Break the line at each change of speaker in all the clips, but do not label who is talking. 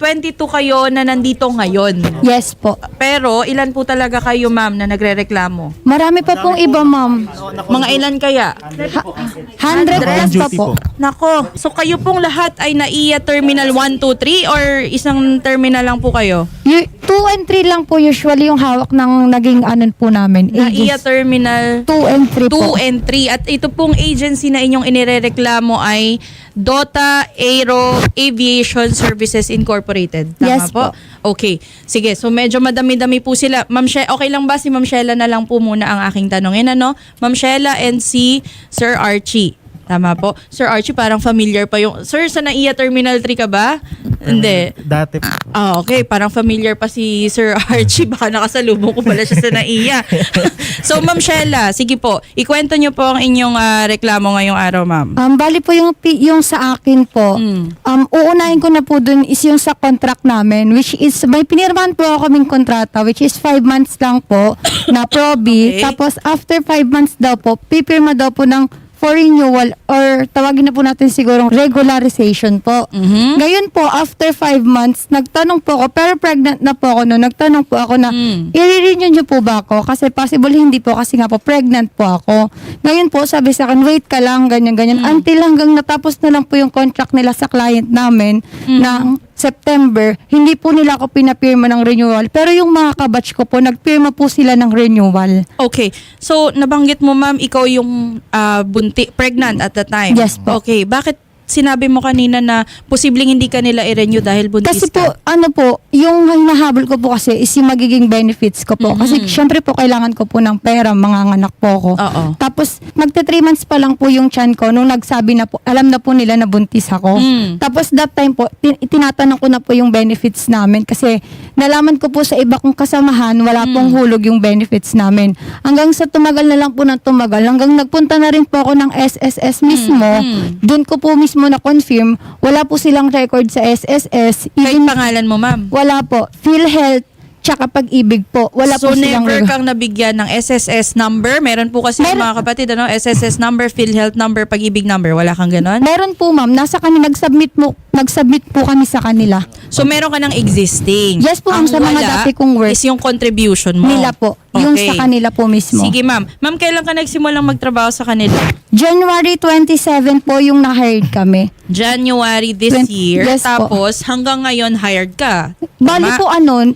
22 kayo na nandito ngayon.
Yes po.
Pero ilan po talaga kayo ma'am na nagrereklamo?
Marami pa pong iba, ma'am.
Mga ilan kaya?
100 plus pa po.
po.
Nako, so kayo pong lahat ay naiya Terminal 1, 2, 3 or isang terminal lang po kayo?
2 and 3 lang po usually yung hawak ng naging ano po namin.
Naiya Terminal
2 and 3 po.
2 and 3 at ito pong agency na inyong inirereklamo ay Dota Aero Aviation Services Incorporated. Tama
Yes
po?
po.
Okay. Sige, so medyo madami-dami po sila. Ma'am She- okay lang ba si Ma'am Shella na lang po muna ang aking tanongin ano? Ma'am Shella and si Sir Archie. Tama po. Sir Archie, parang familiar pa yung... Sir, sa NAIA Terminal 3 ka ba? Hindi.
Dati po.
Ah, okay. Parang familiar pa si Sir Archie. Baka nakasalubong ko pala siya sa NAIA. so, Ma'am Shella, sige po. Ikwento niyo po ang inyong ah, reklamo ngayong araw, Ma'am.
Um, bali po yung, pi- yung sa akin po,
Mm.
um, uunahin ko na po dun is yung sa contract namin, which is, may pinirmahan po ako kaming kontrata, which is 5 months lang po na proby.
Okay.
Tapos after 5 months daw po, pipirma daw po ng for renewal or tawagin na po natin sigurong regularization po.
Mhm.
Ngayon po, after 5 months, nagtanong po ako, pero pregnant na po ako no, nagtanong po ako na,
Mm.
i-renew nyo po ba ako? Kasi possible hindi po kasi nga po, pregnant po ako. Ngayon po, sabi sa akin, wait ka lang, ganyan, ganyan. Until hanggang natapos na lang po yung contract nila sa client namin ng September, hindi po nila ako pinapirma ng renewal. Pero yung mga kabatch ko po, nagpirma po sila ng renewal.
Okay. So, nabanggit mo, Ma'am, ikaw yung ah, bunti, pregnant at the time.
Yes po.
Okay. Bakit sinabi mo kanina na posibleng hindi ka nila i-renew dahil buntis
Kasi
ka?
po, ano po, yung hinahabol ko po kasi is yung magiging benefits ko po. Kasi syempre po, kailangan ko po ng pera, mga anak po ako.
Oo.
Tapos, magte 3 months pa lang po yung chan ko nung nagsabi na po, alam na po nila na buntis ako.
Mm.
Tapos, that time po, tin- tinatanong ko na po yung benefits namin kasi nalaman ko po sa iba kong kasamahan, wala pong hulog yung benefits namin. Hanggang sa tumagal na lang po ng tumagal, hanggang nagpunta na rin po ako ng SSS mismo,
Mm.
doon ko po mismo na-confirm, wala po silang record sa SSS.
Kahit
Even,
pangalan mo, Ma'am.
wala po. PhilHealth, tsaka pag-ibig po. Wala
so,
po silang
never kang nabigyan ng SSS number? Meron po kasi
Meron-
mga kapatid, ano? SSS number, PhilHealth number, pag-ibig number. Wala kang ganon?
Meron po ma'am, nasa kanila, nag-submit, mo, nag-submit po kami sa kanila.
So, meron ka ng existing.
Yes po,
Ang
ma'am, sa mga dati kong work.
is yung contribution mo.
Nila po. Yung
Okay.
sa kanila po mismo.
Sige, ma'am. Ma'am, kailan ka nagsimulang magtrabaho sa kanila?
January 27 po yung na-hired kami.
January this
Twen-
year.
yes po.
tapos, hanggang ngayon, hired ka.
Bali po ano,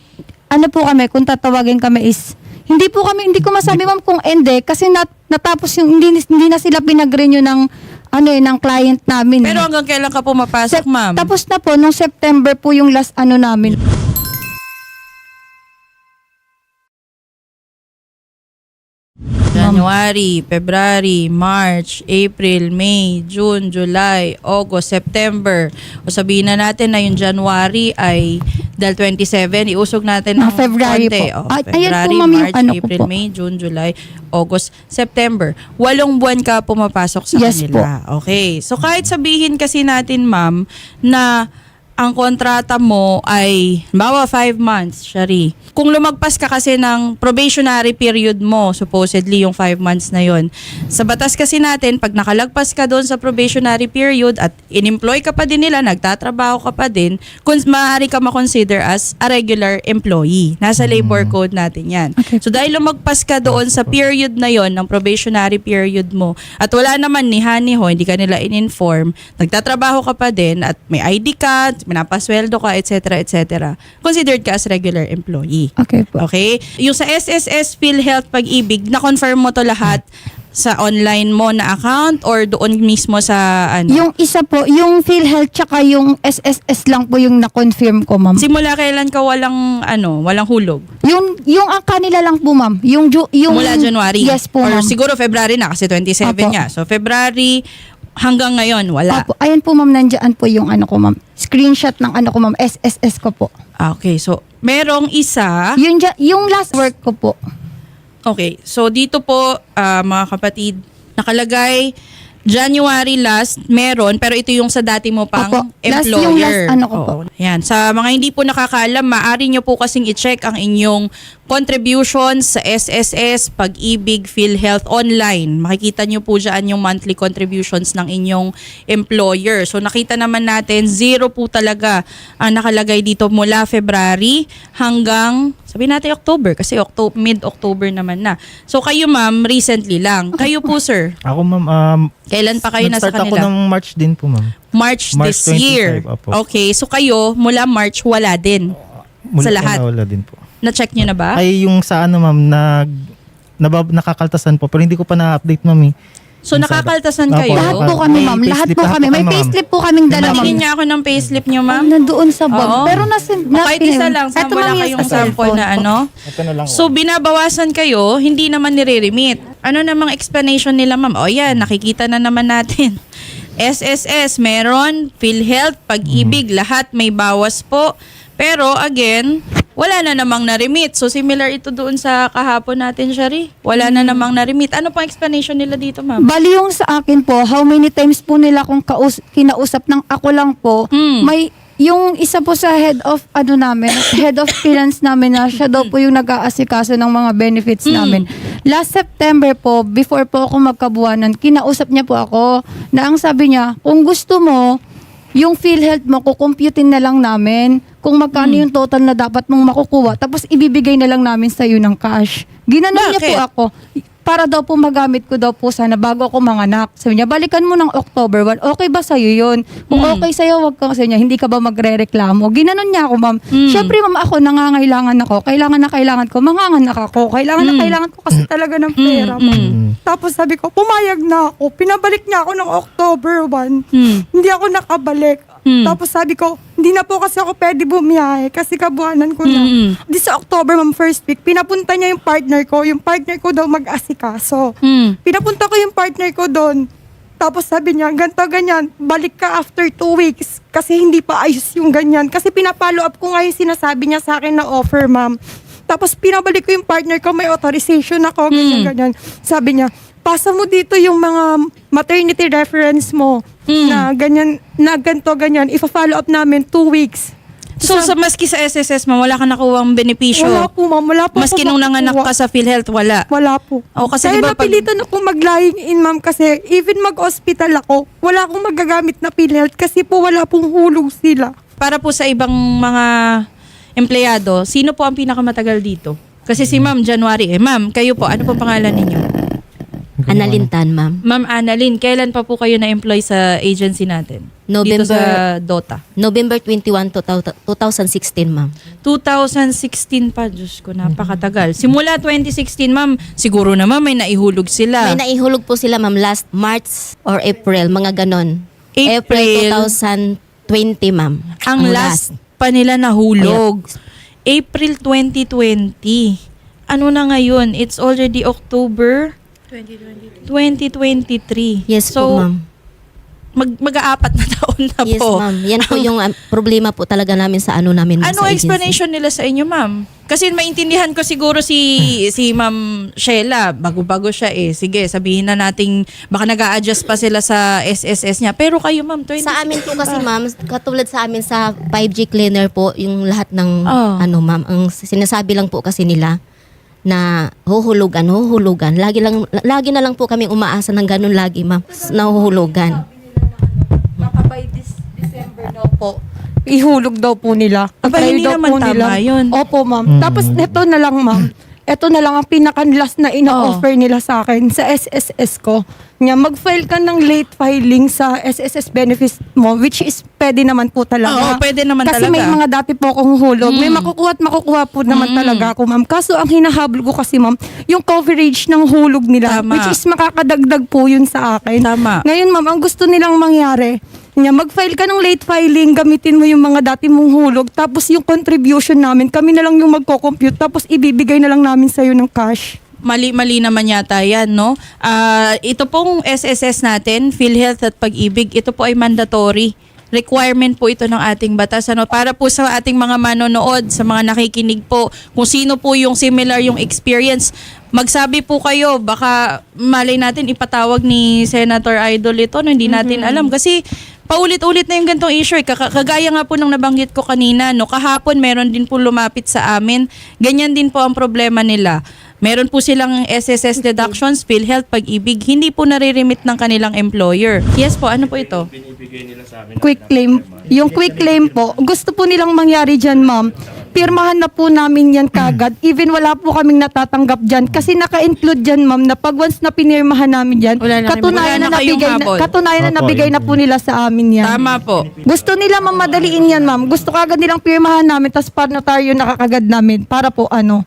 ano po kami, kung tatawagin kami is, hindi po kami, hindi ko masabi ma'am kung hindi, kasi nat, natapos yung, hindi, hindi na sila pinag-renew ng, ano eh, ng client namin. eh.
Pero hanggang kailan ka pumapasok,
Sep-
ma'am?
Tapos na po, nung September po yung last ano namin.
January, February, March, April, May, June, July, August, September. O sabihin na natin na yung January ay dahil 27, iusog natin
Ah,
ng
February
konti.
Po. Ah, ayun po,
February,
ma'am, yung
March,
ano
April,
po.
May, June, July, August, September. Walong buwan ka pumapasok sa
Yes
kanila. Okay. So kahit sabihin kasi natin, ma'am, na ang kontrata mo ay, bawa 5 months, Shari. Kung lumagpas ka kasi ng probationary period mo, supposedly yung 5 months na yon. Sa batas kasi natin, pag nakalagpas ka doon sa probationary period at in-employ ka pa din nila, nagtatrabaho ka pa din, kung maaari ka makonsider as a regular employee. Nasa labor code natin yan.
Okay.
So dahil lumagpas ka doon sa period na yon ng probationary period mo at wala naman ni Honey ho, hindi ka nila in-inform, nagtatrabaho ka pa din at may ID ka, pinapasweldo ka, etc. etc. Considered ka as regular employee.
Okay po.
Okay? Yung sa SSS PhilHealth Pag-ibig, na-confirm mo to lahat sa online mo na account or doon mismo sa ano?
Yung isa po, yung PhilHealth tsaka yung SSS lang po yung na-confirm ko, ma'am.
Simula kailan ka walang ano, walang hulog?
Yung yung ang kanila lang po, ma'am. Yung ju- yung
Mula January?
Yes po,
Or
ma'am.
siguro February na kasi 27
Apo.
nga. So February hanggang ngayon wala.
Opo. Ayan po, ma'am, nandiyan po yung ano ko, ma'am. Screenshot ng ano ko, ma'am. SSS ko po.
Ah, Okay, so merong isa.
Yung, dya- yung last work ko po.
Okay, so dito po ah, mga kapatid, nakalagay January last, meron, pero ito yung sa dati mo pang
Opo. Last
employer.
yung last ano ko po.
Oo. Yan. Sa mga hindi po nakakaalam, maaari nyo po kasing i-check ang inyong contributions sa SSS, Pag-ibig, PhilHealth online. Makikita nyo po dyan yung monthly contributions ng inyong employer. So nakita naman natin, zero po talaga ang nakalagay dito mula February hanggang, sabi natin October, kasi October, mid-October naman na. So kayo ma'am, recently lang. Kayo po sir,
Ako ma'am, um,
kailan pa kayo nasa
nag-start
kanila?
ako ng March din po ma'am.
March,
March
this year.
25, opo.
Okay, so kayo mula March wala din.
Mula
Sa
po
lahat?
nawala din po.
Na-check nyo na ba?
Ay yung sa ano ma'am, nag, nabab, nakakaltasan po pero hindi ko pa na-update ma'am eh.
So
yung sa-
nakakaltasan
Opo,
kayo?
Lahat po
May
kami, ma'am. Lahat
payslip,
po
lahat
kami.
po
May
kami, ma'am.
payslip po kaming dalawa.
Tingin niya ako ng payslip nyo, ma'am.
Nandoon sa bag.
Oo.
Pero nasa...
O kahit isa lang, sa
Eto,
wala
ma'am,
kayong
sa
sample
cellphone
na
po.
ano.
Ito na lang.
So binabawasan kayo, hindi naman nire-remit. Ano namang explanation nila, ma'am? O yan, nakikita na naman natin. SSS, meron. PhilHealth, Pag-ibig, lahat may bawas po. Pero again, wala na namang na-remit. So similar ito doon sa kahapon natin, Shari. Wala na namang na-remit. Ano pang explanation nila dito, ma'am?
Bali yung sa akin po, how many times po nila kung kaus- kinausap ng ako lang po,
Hmm.
may yung isa po sa head of ano namin, head of finance namin na siya daw po yung nag-aasikaso ng mga benefits
Hmm.
namin. Last September po, before po ako magkabuanan, kinausap niya po ako na ang sabi niya, kung gusto mo, yung PhilHealth mo, kukumputin na lang namin kung magkano yung total na dapat mong makukuha. Tapos ibibigay na lang namin sa iyo ng cash. Ginanon niya po
Bakit?
ako. Para daw po magamit ko daw po sana bago ako manganak. Sabi niya, balikan mo ng October 1. Okay ba sa'yo yun? Kung
Mm.
okay sa'yo, wag ka. Sabi niya, hindi ka ba magre-reklamo? Ginanon niya ako, ma'am.
Mm.
Siyempre, ma'am, ako nangangailangan ako. Kailangan na kailangan ko. Manganganak ako. Kailangan na
Mm.
kailangan ko kasi talaga ng pera,
Mm,
ma'am.
mm.
Tapos sabi ko, pumayag na ako. Pinabalik niya ako ng October 1.
Hmm.
Hindi ako nakabalik.
Mm.
Tapos sabi ko, hindi na po kasi ako pwede bumiyahe kasi kabuhanan ko na.
Mm-mm.
Di sa October, ma'am, first week, pinapunta niya yung partner ko. Yung partner ko daw mag-asikaso.
Hmm.
Pinapunta ko yung partner ko doon. Tapos sabi niya, ganto ganyan, balik ka after two weeks. Kasi hindi pa ayos yung ganyan. Kasi pinapalo up ko nga yung sinasabi niya sa akin na offer, ma'am. Tapos pinabalik ko yung partner ko, may authorization ako, ganyan,
Mm.
ganyan. Sabi niya, pasa mo dito yung mga maternity reference mo
Mm.
na ganyan, na ganto ganyan. Ifa-follow up namin two weeks.
So, sa maski sa SSS, ma'am, wala ka nakuwang benepisyo.
Wala po, ma'am. Wala po
Maski
ako
nung nanganak ka sa PhilHealth, wala.
Wala po.
Oh, kasi
Kaya
di ba pag-
napilitan ako mag-lying in, ma'am, kasi even mag-hospital ako, wala akong magagamit na PhilHealth kasi po wala pong hulog sila.
Para po sa ibang mga empleyado, sino po ang pinakamatagal dito? Kasi si Ma'am January. Eh, Ma'am, kayo po, ano po pangalan ninyo?
Analintan, ma'am.
Ma'am Annalyn, kailan pa po kayo na-employ sa agency natin? Dito
November-
sa DOTA.
November 21, 2016, ma'am.
2016 pa, Diyos ko, napakatagal. Simula 2016, ma'am, siguro naman may naihulog sila.
May naihulog po sila, ma'am, last March or April, mga ganon.
April.
2020, ma'am.
ang last pa nila nahulog. April 2020. Ano na ngayon? It's already October 2023.
Yes
so,
po, ma'am.
Mag, mag-aapat na taon na
Yes,
po.
ma'am. Yan po yung um, problema po talaga namin sa ano namin.
Anong
sa agency.
explanation nila sa inyo, ma'am? Kasi maintindihan ko siguro si si Ma'am Sheila, bago-bago siya eh. Sige, sabihin na nating baka nag adjust pa sila sa SSS niya. Pero kayo, ma'am, 20
Sa amin po kasi, ma'am, katulad sa amin sa 5G cleaner po, yung lahat ng,
Oh.
ano, ma'am, ang sinasabi lang po kasi nila na huhulugan, huhulugan. Lagi lang lagi na lang po kami umaasa ng ganun lagi, ma'am. Nahuhulugan.
Baka by this December daw po, ihulog daw po nila.
Aba, hindi
daw
naman
po
tama yun.
Opo, ma'am. Tapos neto na lang, ma'am. Ito na lang ang pinaka-last na ina-offer nila sa akin sa SSS ko. Nga, mag-file ka ng late filing sa SSS benefits mo, which is pwede naman po talaga.
Oo, pwede naman
Kasi
talaga.
may mga dati po akong hulog. May
Mm.
makukuha at makukuha po naman
Mm.
talaga ako, ma'am. Kaso ang hinahabol ko kasi, ma'am, yung coverage ng hulog nila,
Tama.
which is makakadagdag po yun sa akin.
Tama.
Ngayon, ma'am, ang gusto nilang mangyari, nga, mag-file ka ng late filing, gamitin mo yung mga dati mong hulog, tapos yung contribution namin, kami na lang yung magko-compute, tapos ibibigay na lang namin sa'yo ng cash.
Mali-mali naman yata yan, no? Ah, ito pong SSS natin, PhilHealth at Pag-ibig, ito po ay mandatory requirement po ito ng ating batas. Ano, para po sa ating mga manonood, sa mga nakikinig po, kung sino po yung similar yung experience, magsabi po kayo, baka malay natin ipatawag ni Senator Idol ito, no, hindi natin alam. Kasi paulit-ulit na yung gantong issue. eh. Kagaya nga po ng nabanggit ko kanina, no, kahapon meron din po lumapit sa amin. Ganyan din po ang problema nila. Meron po silang SSS deductions, PhilHealth, pag-ibig, hindi po nare-remit ng kanilang employer. Yes po, ano po ito?
quick claim. Yung quick claim po, gusto po nilang mangyari dyan, ma'am. Pirmahan na po namin yan kagad. Even wala po kaming natatanggap dyan. Kasi naka-include dyan, ma'am, na pag once na pinirmahan namin dyan,
Wala na
katunayan
wala
na,
na kayong
nabigay na,
habol.
katunayan na
Opo,
nabigay
yun
na po nila sa amin yan.
Tama po.
Gusto nila mamadaliin yan, ma'am. Gusto kagad nilang pirmahan namin, tapos para notaryo nakakagad namin para po ano,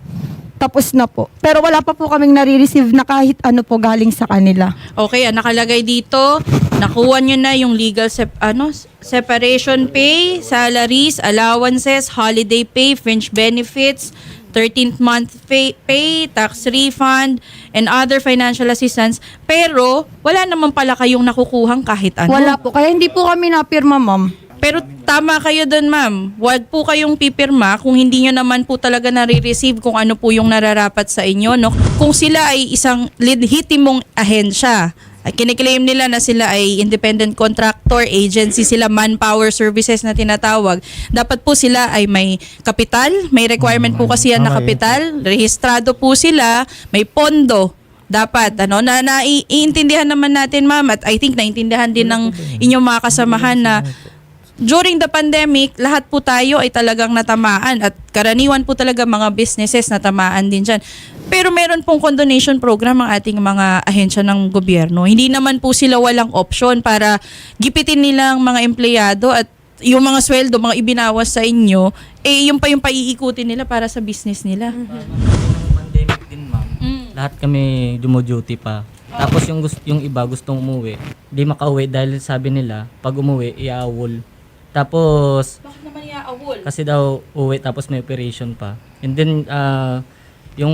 tapos na po. Pero wala pa po kaming nare-receive na kahit ano po galing sa kanila.
Okay, ah, nakalagay dito, nakuha nyo na yung legal sep- ano, separation pay, salaries, allowances, holiday pay, fringe benefits, 13th month pay, pay, tax refund, and other financial assistance. Pero, wala naman pala kayong nakukuhang kahit ano.
Wala po. Kaya hindi po kami napirma, ma'am.
Pero tama kayo doon, ma'am. Huwag po kayong pipirma kung hindi nyo naman po talaga nare-receive kung ano po yung nararapat sa inyo. No? Kung sila ay isang lehitimong ahensya, kiniklaim nila na sila ay independent contractor, agency sila, manpower services na tinatawag. Dapat po sila ay may kapital, may requirement po kasi yan na kapital, rehistrado po sila, may pondo, dapat ano na naiintindihan naman natin ma'am at I think naintindihan din ng inyong mga kasamahan na during the pandemic, lahat po tayo ay talagang natamaan at karaniwan po talaga mga businesses natamaan din dyan. Pero meron pong condonation program ang ating mga ahensya ng gobyerno. Hindi naman po sila walang option para gipitin nilang mga empleyado at yung mga sweldo, mga ibinawas sa inyo, eh yung pa yung paiikutin nila para sa business nila.
Nung pandemic din, ma'am.
Mm.
Lahat kami dumo-duty pa. Tapos yung yung iba gustong umuwi, di makauwi dahil sabi nila, pag umuwi, iaawol. Tapos,
Bakit naman iaawol?
kasi daw uwi tapos may operation pa. And then, ah, yung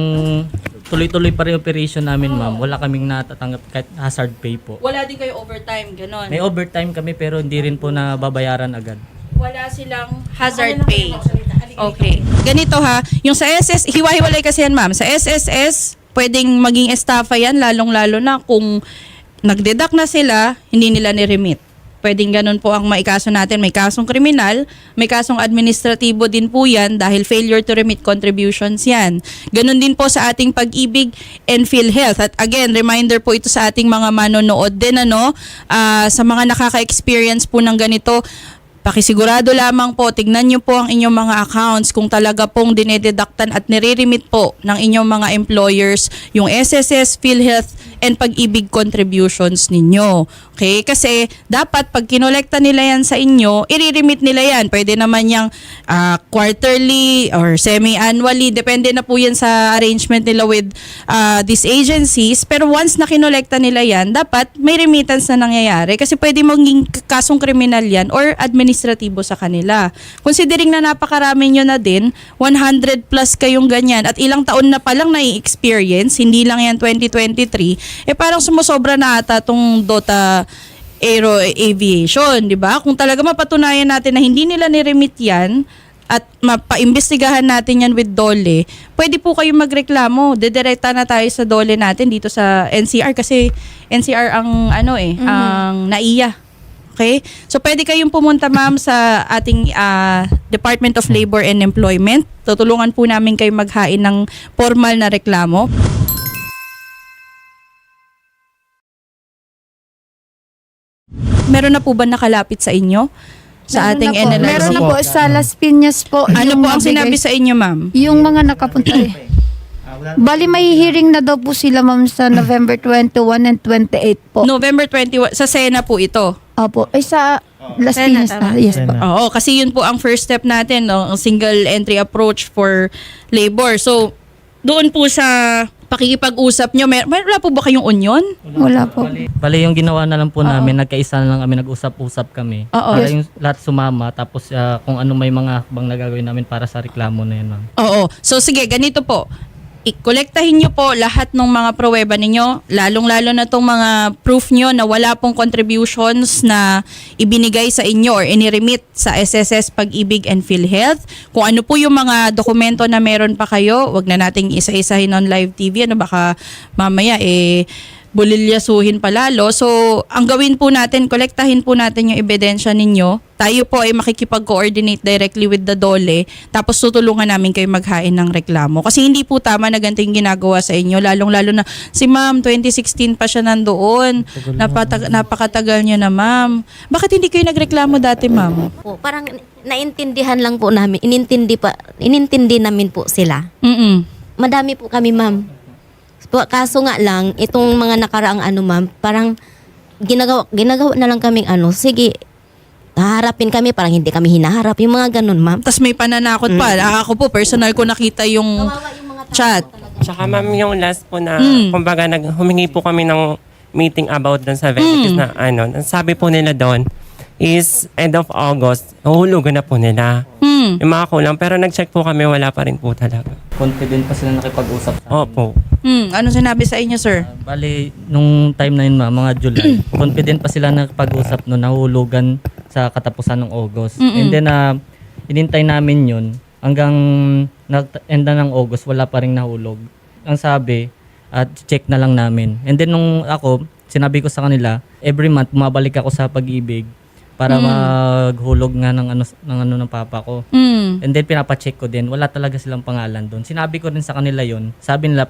tuloy-tuloy pa rin operation namin, ma'am. Wala kaming natatanggap kahit hazard pay po.
Wala din kayo overtime, ganon.
May overtime kami pero hindi rin po na babayaran agad.
wala silang hazard pay. Okay. Ganito ha, yung sa SS, hiwa-hiwalay kasi yan ma'am. Sa SSS, pwedeng maging estafa yan, lalong-lalo na kung nagdeduct na sila, hindi nila ni-remit. Pwedeng ganun po ang maikaso natin. May kasong kriminal, may kasong administratibo din po yan dahil failure to remit contributions yan. Ganun din po sa ating pag-ibig and PhilHealth. At again, reminder po ito sa ating mga manonood din ano, ah, sa mga nakaka-experience po ng ganito, Pakisigurado lamang po, tignan nyo po ang inyong mga accounts kung talaga pong dinededaktan at nire-remit po ng inyong mga employers yung SSS, PhilHealth, and pag-ibig contributions ninyo. Okay? Kasi dapat pag kinolekta nila yan sa inyo, i-remit nila yan. Pwede naman yung ah, quarterly or semi-annually. Depende na po yan sa arrangement nila with ah, these agencies. Pero once na kinolekta nila yan, dapat may remittance na nangyayari. Kasi pwede maging kasong kriminal yan or administratibo sa kanila. Considering na napakarami nyo na din, 100 plus kayong ganyan at ilang taon na palang nai-experience, hindi lang yan 2023, eh parang sumusobra na ata tong Dota Aero Aviation, di ba? Kung talaga mapatunayan natin na hindi nila ni-remit yan, at mapaimbestigahan natin yan with DOLE, pwede po kayo magreklamo. Dedirekta na tayo sa DOLE natin dito sa NCR kasi NCR ang ano eh, ang naiya. Okay? So pwede kayong pumunta ma'am sa ating ah, Department of Labor and Employment. Tutulungan po namin kayo maghain ng formal na reklamo. Meron na po ba nakalapit sa inyo? Sa
Meron
ating
na po.
NLRC?
Meron na po sa Las Piñas po.
Ano
yung
po ang sinabi sa inyo, ma'am?
Yung mga nakapunta eh. Bali, may hearing na daw po sila, ma'am, sa November 21 and 28 po.
November 21, sa Sena po ito.
Opo. Ay, sa Las
Sena,
Piñas
tama.
na. Yes po.
Sena.
Oo, kasi yun po ang first step natin, no? ang single entry approach for labor. So, doon po sa pakikipag-usap nyo, mer- wala po ba kayong union?
Wala po.
Bali yung ginawa na lang po namin, nagkaisa na lang kami, nag-usap-usap kami.
Oo.
Para yung lahat sumama, tapos ah, kung ano may mga hakbang na gagawin namin para sa reklamo na yun, ma'am.
Oo. So, sige, ganito po. I-kolektahin nyo po lahat ng mga pruweba ninyo, lalong-lalo na tong mga proof nyo na wala pong contributions na ibinigay sa inyo or iniremit sa SSS Pag-ibig and PhilHealth. Kung ano po yung mga dokumento na meron pa kayo, wag na nating isa-isahin on live TV, ano baka mamaya eh bulilyasuhin palalo. So, ang gawin po natin, kolektahin po natin yung ebidensya ninyo. Tayo po ay makikipag-coordinate directly with the DOLE. Tapos tutulungan namin kayo maghain ng reklamo. Kasi hindi po tama na ganito yung ginagawa sa inyo. Lalong-lalo na si ma'am, 2016 pa siya nandoon. Napatag- napakatagal niyo na ma'am. Bakit hindi kayo nagreklamo dati ma'am?
Po, parang naintindihan lang po namin, inintindi pa, inintindi namin po sila.
Mm-mm.
Madami po kami, ma'am. Po, Kaso nga lang, itong mga nakaraang ano, ma'am, parang ginagawa, ginagawa na lang kaming ano, sige, haharapin kami, parang hindi kami hinaharap. Yung mga ganun, ma'am.
Tapos may pananakot pa. Ah, Ako po, personal ko nakita yung chat.
Tsaka ma'am, yung last po na,
Mm.
kumbaga, nag, humingi po kami ng meeting about dun sa benefits
Mm.
na ano, ang sabi po nila doon is end of August, huhulugan na po nila.
Hmm.
Yung mga kulang, pero nag-check po kami, wala pa rin po talaga.
Confident pa sila nakipag-usap sa amin.
Opo.
Hmm. Ano sinabi sa inyo, sir?
Ah, bali, nung time na yun, ma, mga July, confident pa sila nakipag-usap no, nahulugan sa katapusan ng August.
Mm-mm.
And then, uh, inintay namin yun hanggang nag-end na ng August, wala pa rin nahulog. Ang sabi, at check na lang namin. And then, nung ako, sinabi ko sa kanila, every month, bumabalik ako sa pag-ibig para maghulog nga ng ano, ng ano ng papa ko.
Hmm.
And then pinapacheck ko din, wala talaga silang pangalan doon. Sinabi ko rin sa kanila yon. Sabi nila,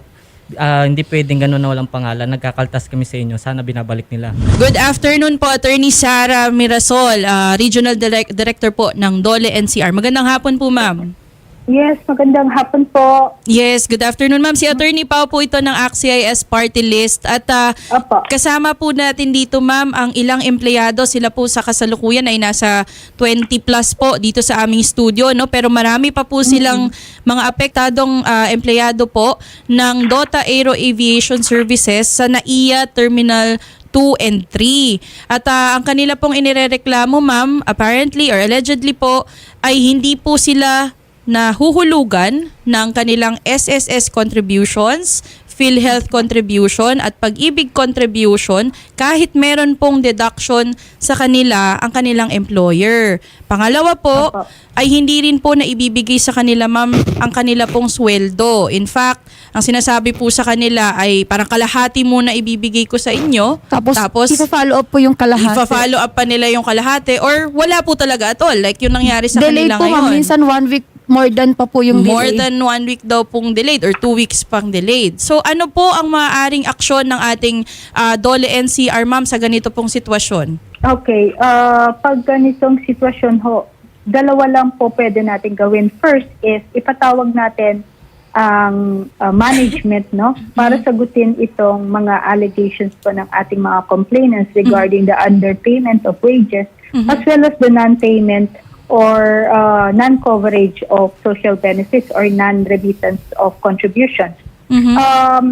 "Ah, hindi pwedeng ganun na walang pangalan. Nagkakaltas kami sa inyo. Sana binabalik nila.
Good afternoon po, Attorney Sara Mirasol, ah, Regional Direct- Director po ng Dole NCR. Magandang hapon po, ma'am.
Yes, magandang hapon po.
Yes, good afternoon, ma'am. Si Attorney Pao po ito ng AXIS Party List. At ah,
Opo.
kasama po natin dito, ma'am, ang ilang empleyado. Sila po sa kasalukuyan ay nasa 20 plus po dito sa aming studio. No? Pero marami pa po silang mga apektadong ah, empleyado po ng Dota Aero Aviation Services sa NAIA Terminal 2 and 3. At ah, ang kanila pong inirereklamo, ma'am, apparently or allegedly po, ay hindi po sila na huhulugan ng kanilang SSS contributions, PhilHealth contribution at pag-ibig contribution kahit meron pong deduction sa kanila ang kanilang employer. Pangalawa po,
Opo.
ay hindi rin po na ibibigay sa kanila ma'am ang kanila pong sweldo. In fact, ang sinasabi po sa kanila ay parang kalahati muna ibibigay ko sa inyo.
Tapos,
tapos
ipa-follow up po yung kalahati.
ipa-follow up pa nila yung kalahati or wala po talaga at all. Like yung nangyari sa
Delayed
kanila
po ma'am.
ngayon.
Minsan one week more than pa po yung
More
delay.
than one week daw pong delayed or two weeks pang delayed. So ano po ang maaaring aksyon ng ating ah, Dole NCR ma'am sa ganito pong sitwasyon?
Okay, uh, pag ganitong sitwasyon ho, dalawa lang po pwede natin gawin. First is ipatawag natin ang uh, management no para sagutin itong mga allegations po ng ating mga complainants regarding the underpayment of wages as well as the non-payment or uh, non-coverage of social benefits or non-remittance of contributions.
Mhm.
Um,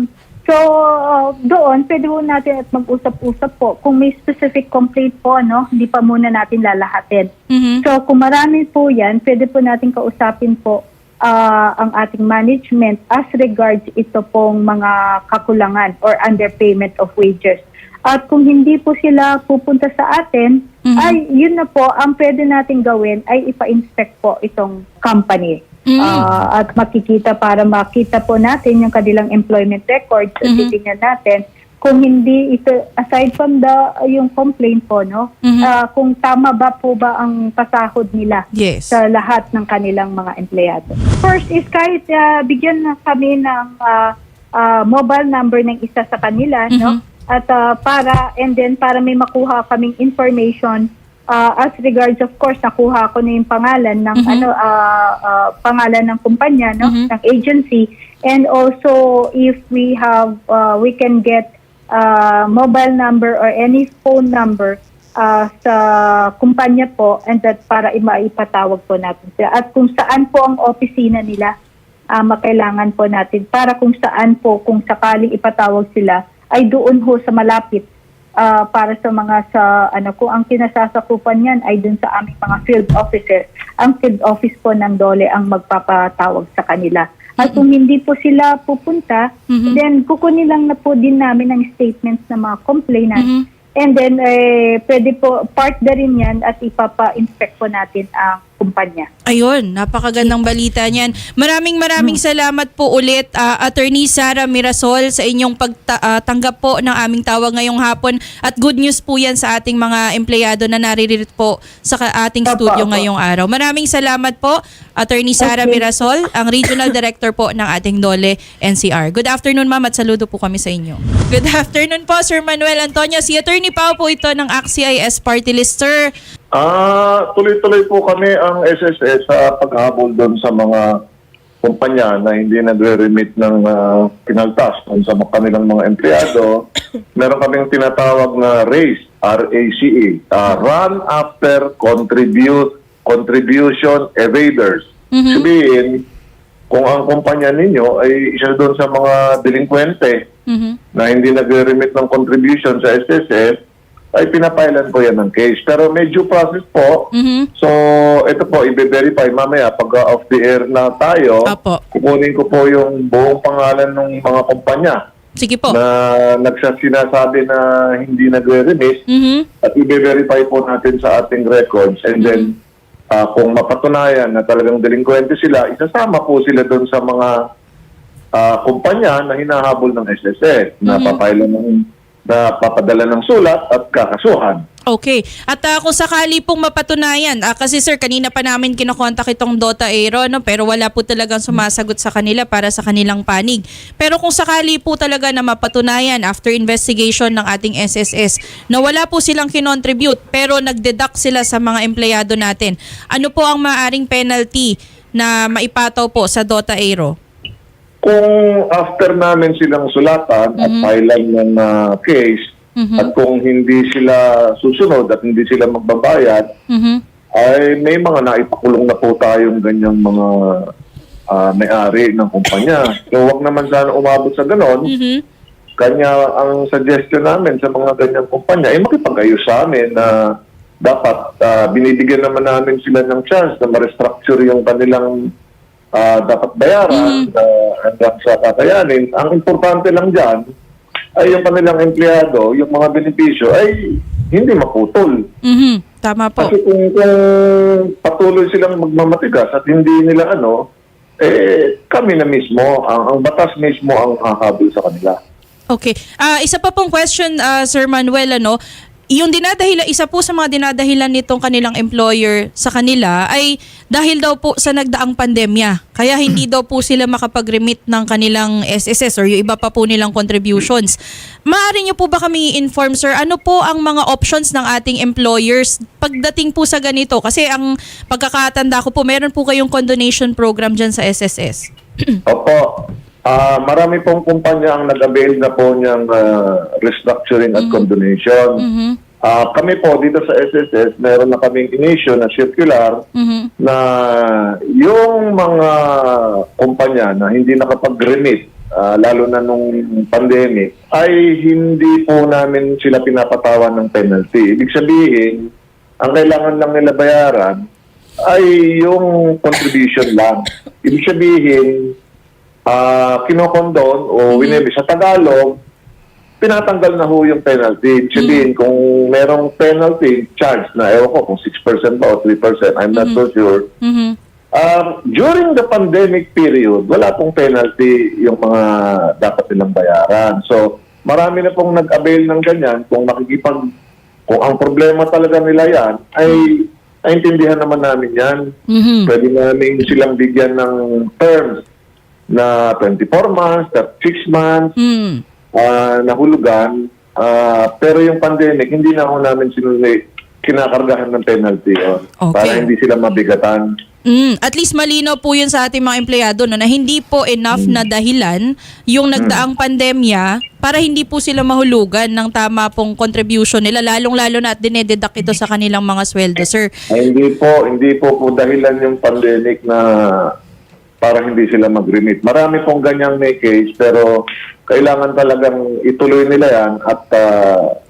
so, uh, doon, pwede po natin at mag-usap-usap po. Kung may specific complaint po, no, hindi pa muna natin lalahatin.
Mhm.
So, kung marami po yan, pwede po natin kausapin po ah, ang ating management as regards ito pong mga kakulangan or underpayment of wages. At kung hindi po sila pupunta sa atin,
Mhm.
ay yun na po, ang pwede natin gawin ay ipa-inspect po itong company.
Mhm.
Ah, at makikita para makita po natin yung kanilang employment records at
Mhm.
titingnan natin kung hindi ito aside from the yung complaint po no
Mhm.
ah, kung tama ba po ba ang pasahod nila
Yes.
sa lahat ng kanilang mga empleyado. First is kahit ah, bigyan na kami ng ah, ah, mobile number ng isa sa kanila no
Mhm.
At ah, para and then para may makuha kaming information ah, as regards of course nakuha ko na yung pangalan ng
Mhm.
ano ah, ah, pangalan ng kumpanya no
Mhm.
ng agency and also if we have ah, we can get ah, mobile number or any phone number ah, sa kumpanya po and that para maipatawag po natin sila. At kung saan po ang opisina nila, ah, makailangan po natin para kung saan po kung sakaling ipatawag sila ay doon ho sa malapit ah, para sa mga sa ano kung ang kinasasakupan niyan ay doon sa aming mga field officers. Ang field office po ng DOLE ang magpapatawag sa kanila. At kung hindi po sila pupunta,
Mhm.
then kukunin lang na po din namin ang statements ng mga complainant.
Mhm.
And then, eh, pwede po, part na rin yan at ipapa-inspect po natin ang kumpanya.
Ayun, napakagandang balita niyan. Maraming maraming salamat po ulit, ah, Attorney Sara Mirasol, sa inyong pagtanggap po ng aming tawag ngayong hapon. At good news po yan sa ating mga empleyado na nariririt po sa ating
Opo,
studio
opo.
ngayong araw. Maraming salamat po, Attorney Sara
Okay.
Mirasol, ang Regional Director po ng ating Dole NCR. Good afternoon, ma'am, at saludo po kami sa inyo. Good afternoon po, Sir Manuel Antonio. Si Attorney Pao po ito ng AXIS Party List. Sir,
Ah, tuloy-tuloy po kami ang SSS sa paghabol doon sa mga kumpanya na hindi nagre-remit ng uh, pinaltas doon sa kanilang mga empleyado. Meron kaming tinatawag na RACE, R-A-C-E, ah, Run After Contribute Contribution Evaders. Sabihin, kung ang kumpanya ninyo ay isa doon sa mga delinkwente
mhm.
na hindi nagre-remit ng contribution sa SSS, ay pinapailan po yan ng case. Pero due process po.
Mhm.
So, ito po, i-verify mamaya pag uh, off the air na tayo.
Apo.
Kukunin ko po yung buong pangalan ng mga kumpanya
sige po.
na nagsasinasabi na hindi nagre-remit
Mhm.
at i-verify po natin sa ating records and then uh, kung mapatunayan na talagang delinkwente sila, isasama po sila doon sa mga uh, kumpanya na hinahabol ng SSS na papailan ng na papadala ng sulat at kakasuhan.
Okay. At ah, kung sakali pong mapatunayan, ah, kasi sir, kanina pa namin kinokontak itong Dota Aero, no? pero wala po talagang sumasagot sa kanila para sa kanilang panig. Pero kung sakali po talaga na mapatunayan after investigation ng ating SSS na wala po silang kinontribute pero nagdeduct sila sa mga empleyado natin, ano po ang maaring penalty na maipataw po sa Dota Aero?
Kung after namin silang sulatan at filean ng uh, case at kung hindi sila susunod at hindi sila magbabayad,
Mhm.
ay may mga naipakulong na po tayong ganyang mga ah, may-ari ng kumpanya. So wag naman sana umabot sa ganon.
Mhm.
Kanya ang suggestion namin sa mga ganyang kumpanya ay makipag-ayos sa amin na dapat ah, binibigyan naman namin sila ng chance na ma-restructure yung kanilang ah, dapat bayaran na hanggang sa kakayanin. Ang importante lang dyan ay yung kanilang empleyado, yung mga benepisyo ay hindi maputol.
Mhm. Tama po.
Kasi kung, kung patuloy silang magmamatigas at hindi nila ano, eh kami na mismo, ang, ang batas mismo ang hahabol sa kanila.
Okay. Ah, isa pa pong question, ah, Sir Manuel, ano, yung dinadahilan, isa po sa mga dinadahilan nitong kanilang employer sa kanila ay dahil daw po sa nagdaang pandemya. Kaya hindi daw po sila makapag-remit ng kanilang SSS or yung iba pa po nilang contributions. Maaari niyo po ba kami i-inform, sir, ano po ang mga options ng ating employers pagdating po sa ganito? Kasi ang pagkakatanda ko po, meron po kayong condonation program dyan sa SSS.
Opo. Ah, marami pong kumpanya ang nag-avail na po niyang ah, restructuring at condonation.
Mhm.
Ah, kami po dito sa SSS, meron na kaming inisyo na circular
Mhm.
na yung mga kumpanya na hindi nakapag-remit, ah, lalo na nung pandemic, ay hindi po namin sila pinapatawan ng penalty. Ibig sabihin, ang kailangan lang nila bayaran ay yung contribution lang. Ibig sabihin, ah kinokondon o whenever sa Tagalog, pinatanggal na ho yung penalty. Sabihin, kung merong penalty charge na, ewan ko kung 6% ba o 3%, I'm not so sure,
Mhm.
Um, during the pandemic period, wala pong penalty yung mga dapat nilang bayaran. So, marami na pong nag-avail ng ganyan. Kung nakikipag, kung ang problema talaga nila yan, ay naintindihan naman namin yan.
Mhm.
Pwede namin silang bigyan ng terms na 24 months, 36 months,
Mm.
ah, nahulugan. Ah, pero yung pandemic, hindi na ako namin sinunod kinakargahan ng penalty on
Okay.
para hindi sila mabigatan.
Mm, at least malinaw po yun sa ating mga empleyado no, na hindi po enough na dahilan yung nagdaang pandemya para hindi po sila mahulugan ng tama pong contribution nila lalong-lalo na at dinededuct ito sa kanilang mga sweldo, sir.
Ay, hindi po, hindi po po dahilan yung pandemic na para hindi sila mag-remit. Marami pong ganyang may case pero kailangan talagang ituloy nila yan at ah,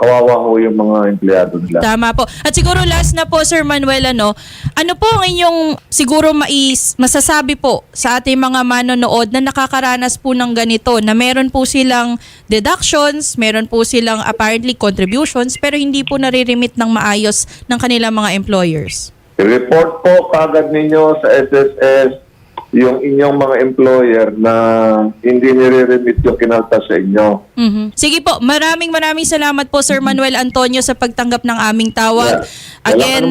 kawawa ho yung mga empleyado nila.
Tama po. At siguro last na po, Sir Manuel, ano, ano po ang inyong siguro mais, masasabi po sa ating mga manonood na nakakaranas po ng ganito, na meron po silang deductions, meron po silang apparently contributions, pero hindi po nare-remit ng maayos ng kanilang mga employers?
I-report po kagad ninyo sa SSS yung inyong mga employer na hindi nire-remit yung kinalta sa inyo.
Mhm. Sige po, maraming maraming salamat po Sir Manuel Antonio sa pagtanggap ng aming tawag. Again,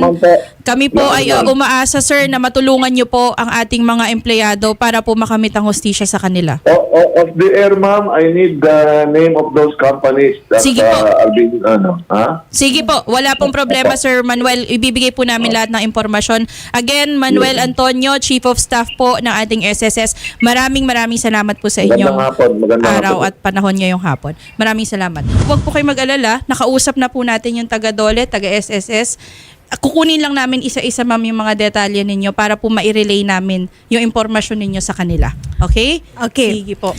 kami po ay uh, umaasa sir na matulungan niyo po ang ating mga empleyado para po makamit ang hostisya sa kanila.
O, o- off the air, ma'am, I need the name of those companies that
Sige po.
uh, are being, ano, ha?
Sige po, wala pong problema Sir Manuel. Ibibigay po namin lahat ng impormasyon. Again, Manuel Antonio, Chief of Staff po ng ating SSS. Maraming maraming salamat po sa inyong
Magandang hapon, magandang
araw
hapon.
at panahon ngayong hapon. Maraming salamat. Huwag po kayo mag-alala. Nakausap na po natin yung taga-DOLE, taga-SSS. Kukunin lang namin isa-isa ma'am yung mga detalye ninyo para po ma-relay namin yung impormasyon ninyo sa kanila. Okay?
Okay.
Sige po.